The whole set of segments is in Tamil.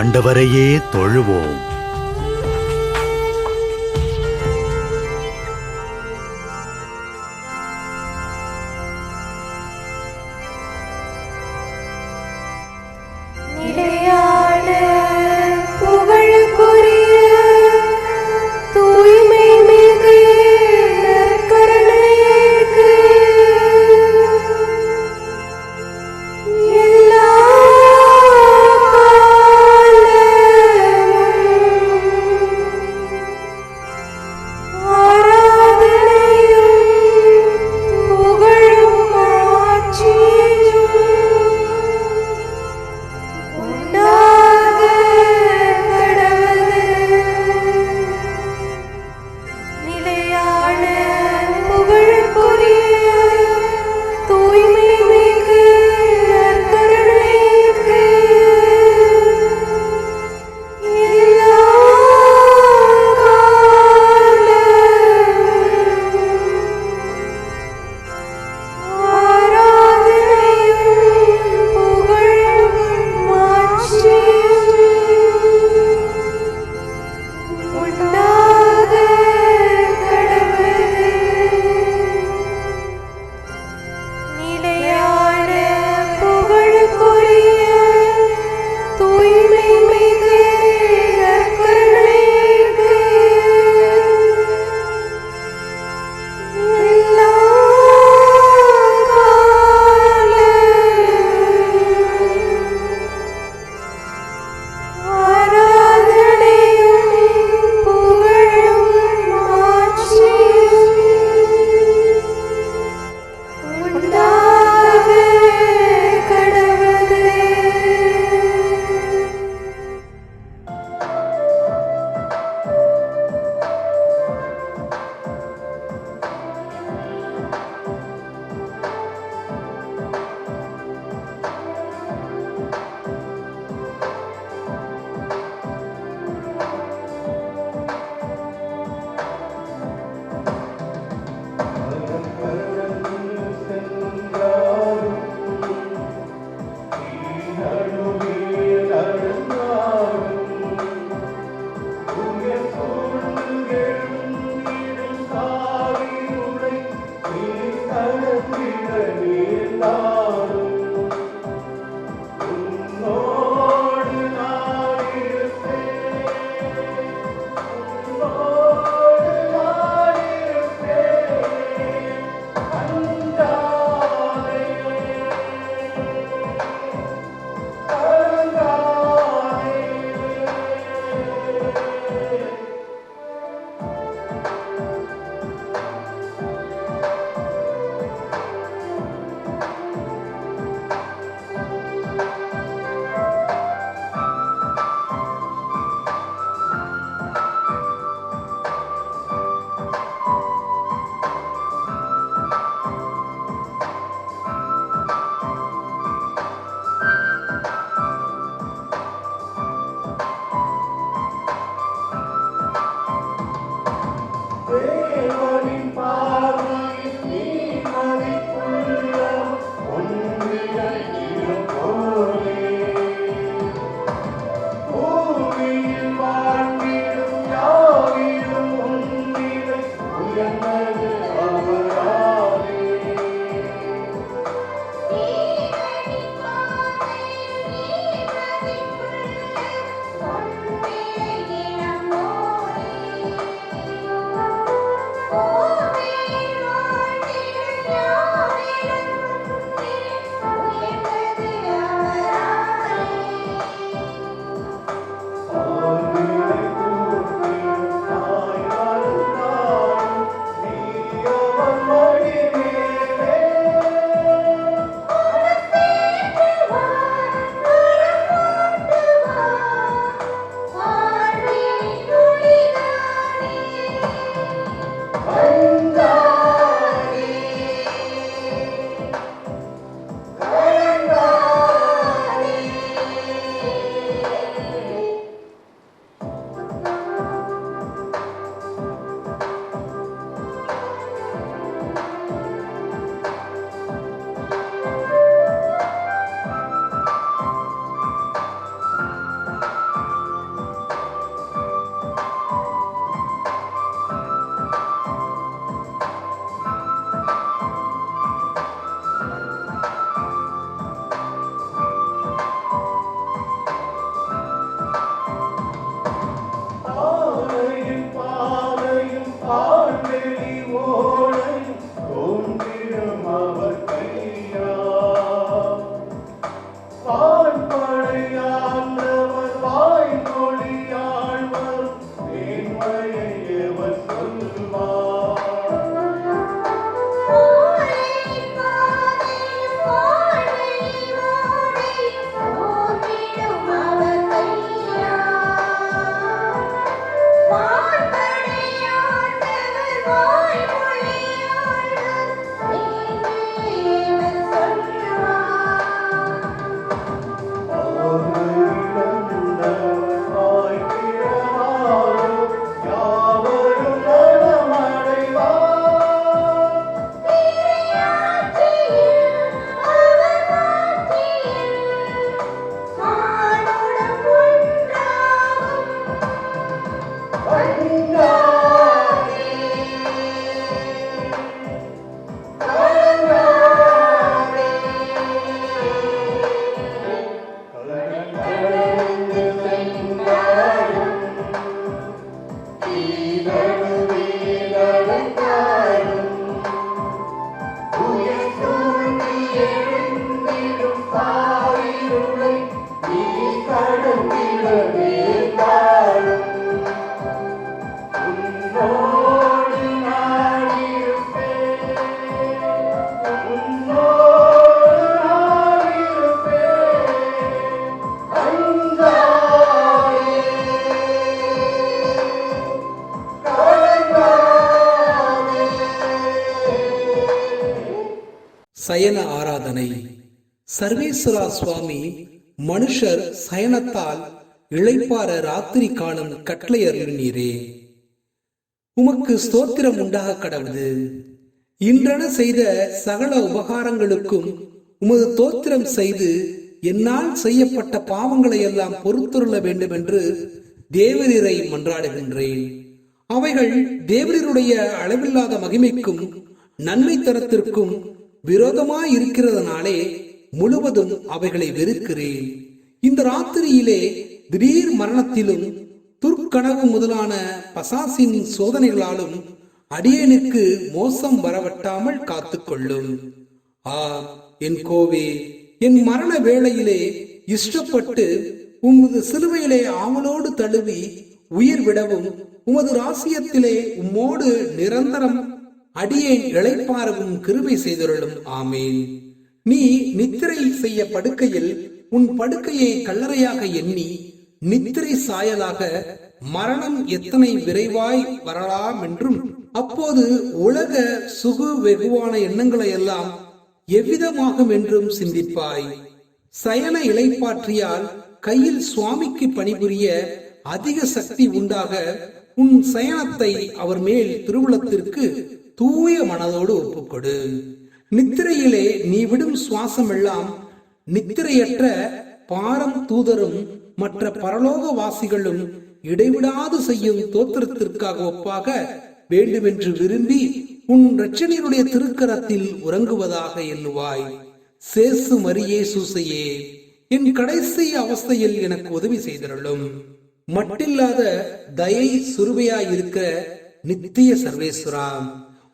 ஆண்டவரையே தொழுவோம். சர்வேஸ்வரா சுவாமி மனுஷர் சயனத்தால் இழைப்பார ராத்திரி காலம் கட்டளை அருளினீரே உமக்கு ஸ்தோத்திரம் உண்டாக கடவுது இன்றென செய்த சகல உபகாரங்களுக்கும் உமது தோத்திரம் செய்து என்னால் செய்யப்பட்ட பாவங்களை எல்லாம் பொறுத்துள்ள வேண்டும் என்று தேவரீரை மன்றாடுகின்றேன். அவைகள் தேவரீருடைய அளவில்லாத மகிமைக்கும் நன்மை தரத்திற்கும் விரோதமாய் இருக்கிறதுனாலே முழுவதும் அவைகளை வெறுக்கிறேன். இந்த ராத்திரியிலே திடீர் மரணத்திலும் துர்க்கனவு முதலான பசாசின் சோதனைகளாலும் அடியேனுக்கு மோசம் வரவட்டாமல் காத்துக்கொள்ளும். ஆ என் கோவே என் மரண வேளையிலே இஷ்டப்பட்டு உமது சிலுவையிலே ஆவலோடு தழுவி உயிர் விடவும் உமது ராசியத்திலே உம்மோடு நிரந்தரம் அடியேன் இழைப்பாரவும் கிருபை செய்தருளும். ஆமேன். நீ நித்திரை செய்ய படுக்கையில் உன் படுக்கையை கல்லறையாக எண்ணி நித்திரை சாயலாக மரணம் எத்தனை விரைவாய் வரலாம் என்றும் அப்போது உலக சுகு வெகுவான எண்ணங்களை எல்லாம் எவ்விதமாகும் என்றும் சிந்திப்பாய். சயன இலைப்பாற்றியால் கையில் சுவாமிக்கு பணிபுரிய அதிக சக்தி உண்டாக உன் சயனத்தை அவர் மேல் திருவுளத்திற்கு தூய மனதோடு ஒப்புக்கொடு. நித்திரையிலே நீ விடும் சுவாசம் எல்லாம் நித்திரையற்ற பாரம் தூதரும் மற்ற பரலோக வாசிகளும் இடைவிடாது செய்யும் தோத்திரத்திற்காக ஒப்பாக வேண்டுமென்று விரும்பி உன் இரட்சணியருடைய திருக்கரத்தில் உறங்குவதாக எண்ணுவாய். சேசு மரியே சூசையே என் கடைசி அவஸ்தையில் எனக்கு உதவி செய்தருளும். மட்டில்லாத தயை சுருவையாயிருக்க நித்திய சர்வேஸ்வரா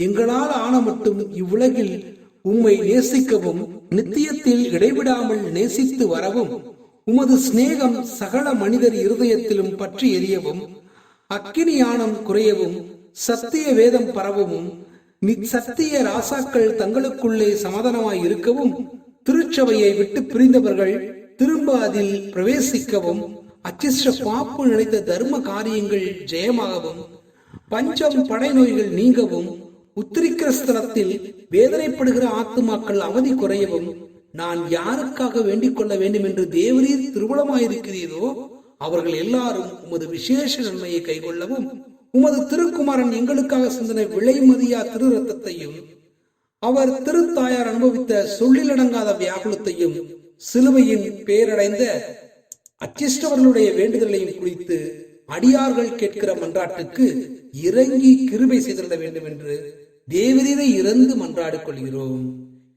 எங்களால் ஆன மட்டும் இவ்வுலகில் உம்மை நேசிக்கவும் நித்தியத்தில் இடைவிடாமல் நேசித்து வரவும் உமது சிநேகம் சகல மனிதர் இருதயத்திலும் பற்றி எரியவும் அக்கினி யானம் குறையவும் சத்திய வேதம் பரவவும் சத்திய ராசாக்கள் தங்களுக்குள்ளே சமாதானமாய் இருக்கவும் திருச்சபையை விட்டு பிரிந்தவர்கள் திரும்ப அதில் பிரவேசிக்கவும் அச்சிஷ்ட பாப்பு நினைத்த தர்ம காரியங்கள் ஜெயமாகவும் பஞ்சம் படை நோய்கள் நீங்கவும் உத்திரிக்கிற ஸ்தலத்தில் வேதனைப்படுகிற ஆத்துமாக்கள் அவதி குறையவும் நான் யாருக்காக வேண்டிக் கொள்ள வேண்டும் என்று தேவரீர் திருவுளமாயிருக்கிறீரோ அவர்கள் எல்லாரும் உமது விசேஷ நன்மையை கைகொள்ளவும் உமது திருக்குமாரன் எங்களுக்காக சிந்தனை விலைமதியா திரு ரத்தத்தையும் அவர் திருத்தாயார் அனுபவித்த சொல்லிலடங்காத வியாகுலத்தையும் சிலுவையின் பேரடைந்த அச்சிஷ்டவர்களுடைய வேண்டுதலையும் குறித்து அடியார்கள் கேட்கிற மன்றாட்டுக்கு இறங்கி கிருபை செய்திட வேண்டும் என்று தேவரீரை இறந்து மன்றாடி கொள்கிறோம்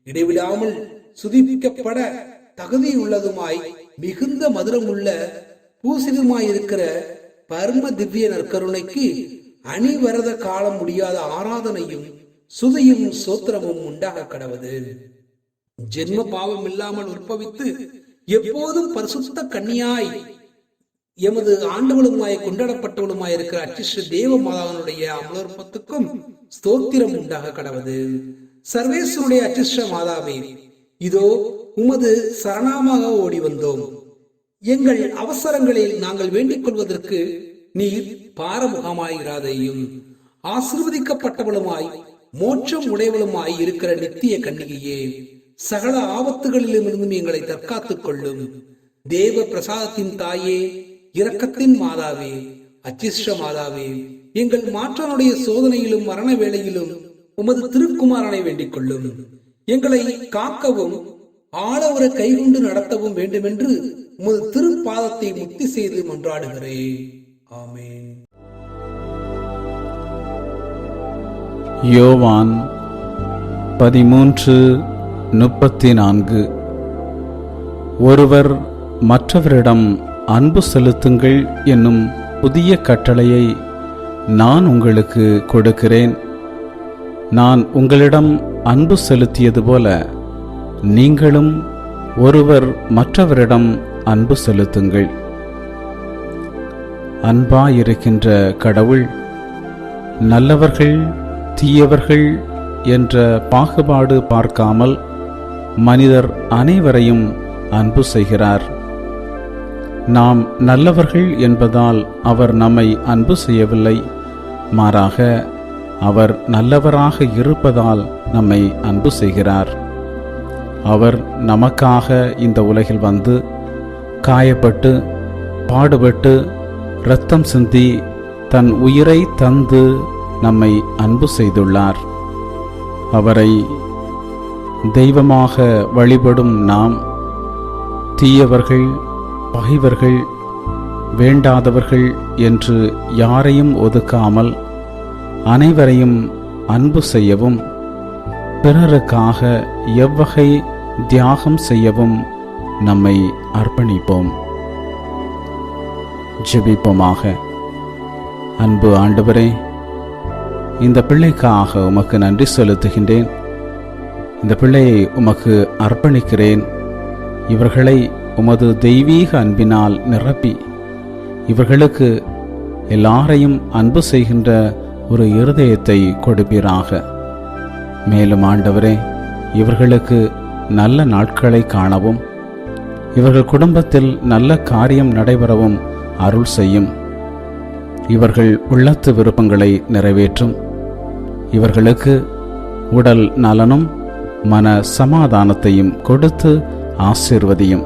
இடைவிடாமல் சுதிப்பிக்கப்பட தகுதியுள்ளதுமாய் மிகுந்த மதுரமுள்ள பூசிதமாயிருக்கிற பரம திவ்ய நற்கருணைக்கு அணிவரத காலம் முடியாத ஆராதனையும் சுதியும் சோத்திரமும் உண்டாக கடவுது. ஜென்ம பாவம் இல்லாமல் உற்பவித்து எப்போதும் பரிசுத்த கன்னியாய் எமது ஆண்டவளுமாய் கொண்டாடப்பட்டவளுமாய் இருக்கிற அச்சிஷ்ட தேவ மாதாவனுடைய அமலோற்பத்துக்கும் ஸ்தோத்திரம் உண்டாக கடவது சர்வேஸ்வருடைய அச்சிஷ்ட மாதாவே இதோ உமது சரணாமாக ஓடி வந்தோம். எங்கள் அவசரங்களில் நாங்கள் வேண்டிக் கொள்வதற்கு நீர் பாரமுகமாயிராதையும். ஆசிர்வதிக்கப்பட்டவளுமாய் மோட்சம் உடையவளுமாய் இருக்கிற நித்திய கண்ணிகையே சகல ஆபத்துகளிலும் இருந்தும் எங்களை தற்காத்துக் கொள்ளும். தேவ பிரசாதத்தின் தாயே இரக்கத்தின் மாதாவே அச்சிஷ்ட மாதாவே எங்கள் மாற்றனுடைய சோதனையிலும் மரண வேளையிலும் உமது திருக்குமாரனை வேண்டிக் கொள்ளும் எங்களை காக்கவும் ஆளவர கைகொண்டு நடத்தவும் வேண்டுமென்று உமது திருப்பாதத்தை முக்தி செய்து மன்றாடுகிறேன் ஆமேன். யோவான் பதிமூன்று முப்பத்தி நான்கு ஒருவர் மற்றவரிடம் அன்பு செலுத்துங்கள் என்னும் புதிய கட்டளையை நான் உங்களுக்கு கொடுக்கிறேன். நான் உங்களிடம் அன்பு செலுத்தியது போல நீங்களும் ஒருவர் மற்றவரிடம் அன்பு செலுத்துங்கள். அன்பாயிருக்கின்ற கடவுள் நல்லவர்கள் தீயவர்கள் என்ற பாகுபாடு பார்க்காமல் மனிதர் அனைவரையும் அன்பு செய்கிறார். நாம் நல்லவர்கள் என்பதால் அவர் நம்மை அன்பு செய்யவில்லை. மாறாக அவர் நல்லவராக இருப்பதால் நம்மை அன்பு செய்கிறார். அவர் நமக்காக இந்த உலகில் வந்து காயப்பட்டு பாடுபட்டு இரத்தம் சிந்தி தன் உயிரை தந்து நம்மை அன்பு செய்துள்ளார். அவரை தெய்வமாக வழிபடும் நாம் தீயவர்கள் பகைவர்கள் வேண்டாதவர்கள் என்று யாரையும் ஒதுக்காமல் அனைவரையும் அன்பு செய்யவும் பிறருக்காக எவ்வகை தியாகம் செய்யவும் நம்மை அர்ப்பணிப்போம். ஜெபிப்போமாக. அன்பு ஆண்டவரே இந்த பிள்ளைக்காக உமக்கு நன்றி செலுத்துகின்றேன். இந்த பிள்ளையை உமக்கு அர்ப்பணிக்கிறேன். இவர்களை உமது தெய்வீக அன்பினால் நிரப்பி. இவர்களுக்கு எல்லாரையும் அன்பு செய்கின்ற ஒரு இருதயத்தை கொடுப்பீராக. மேலும் ஆண்டவரே இவர்களுக்கு நல்ல நாட்களை காணவும் இவர்கள் குடும்பத்தில் நல்ல காரியம் நடைபெறவும் அருள் செய்யும். இவர்கள் உள்ளத்து விருப்பங்களை நிறைவேற்றும். இவர்களுக்கு உடல் நலனும் மன சமாதானத்தையும் கொடுத்து ஆசிர்வதியும்.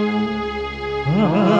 அருள்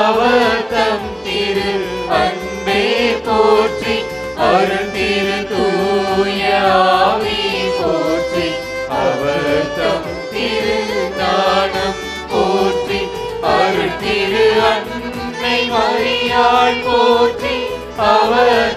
அவர் திரு அன்பே போற்றி அருள் திரு தூய போற்றி அவர் திரு ஞானம் போற்றி அருள் திரு அன்னை மரியாள் போற்றி அவர்